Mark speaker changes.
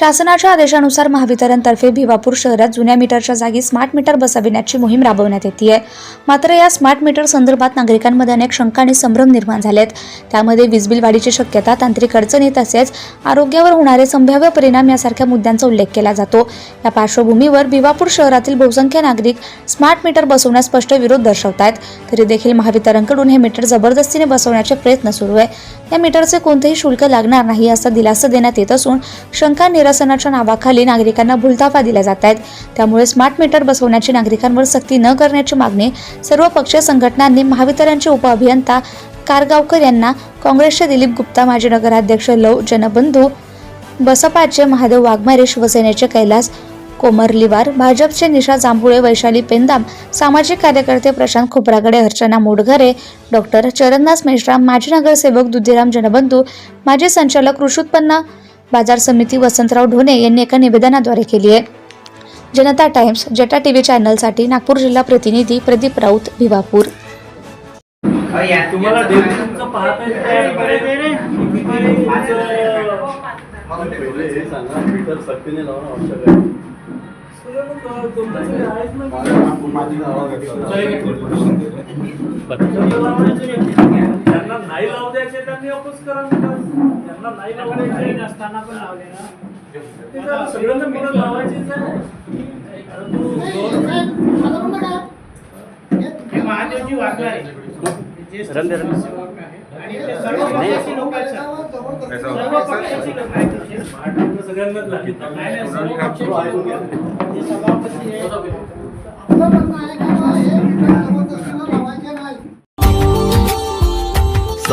Speaker 1: शासनाच्या आदेशानुसार महावितरणतर्फे भिवापूर शहरात जुन्या मीटरच्या जागी स्मार्ट मीटर बसविण्याची मोहीम राबवण्यात येते आहे मात्र या स्मार्ट मीटर संदर्भात नागरिकांमध्ये अनेक शंका आणि संभ्रम निर्माण झालेत. त्यामध्ये वीज बिल वाढीची शक्यता तांत्रिक अडचणी तसेच आरोग्यावर होणारे संभाव्य परिणाम यासारख्या मुद्द्यांचा उल्लेख केला जातो. या पार्श्वभूमीवर भिवापूर शहरातील बहुसंख्य नागरिक स्मार्ट मीटर बसवण्यास स्पष्ट विरोध दर्शवत आहेत तरी देखील महावितरणकडून हे मीटर जबरदस्तीने बसवण्याचे प्रयत्न सुरू आहे. या मीटरचे कोणतेही शुल्क लागणार नाही असा दिलासा देण्यात येत असून शंका निरसनाच्या नावाखाली नागरिकांना भुलताफा दिल्या जात आहेत. त्यामुळे स्मार्ट मीटर बसवण्याची नागरिकांवर सक्ती न करण्याची मागणी सर्व पक्षीय संघटनांनी महावितरणचे उपअभियंता कारगावकर यांना काँग्रेसचे दिलीप गुप्ता माजी नगराध्यक्ष लव जनबंधू बसपाचे महादेव वाघमारे शिवसेनेचे कैलास कोमरलीवार भाजपचे निशा जांभुळे वैशाली पेंदाम सामाजिक कार्यकर्ते प्रशांत खोपरागडे अर्चना मोडघरे डॉक्टर चरणदास मेश्राम माजी नगरसेवक दुधीराम जनबंधू माजी संचालक कृषी उत्पन्न बाजार समिती वसंतराव ढोणे यांनी एका निवेदनाद्वारे केली आहे. जनता टाइम्स जटा टीव्ही चॅनलसाठी नागपूर जिल्हा प्रतिनिधी प्रदीप राऊत भिवापूर.
Speaker 2: माझी
Speaker 3: नाही लावू द्यायचे त्यांनी वापस करा. त्यांना नाही लावू द्यायचे.
Speaker 4: नसताना पण लावले ना.
Speaker 3: सगळ्यांना मीटर लावायचीच आहे
Speaker 4: हे महादेवजी वाघमारे. जे सेवक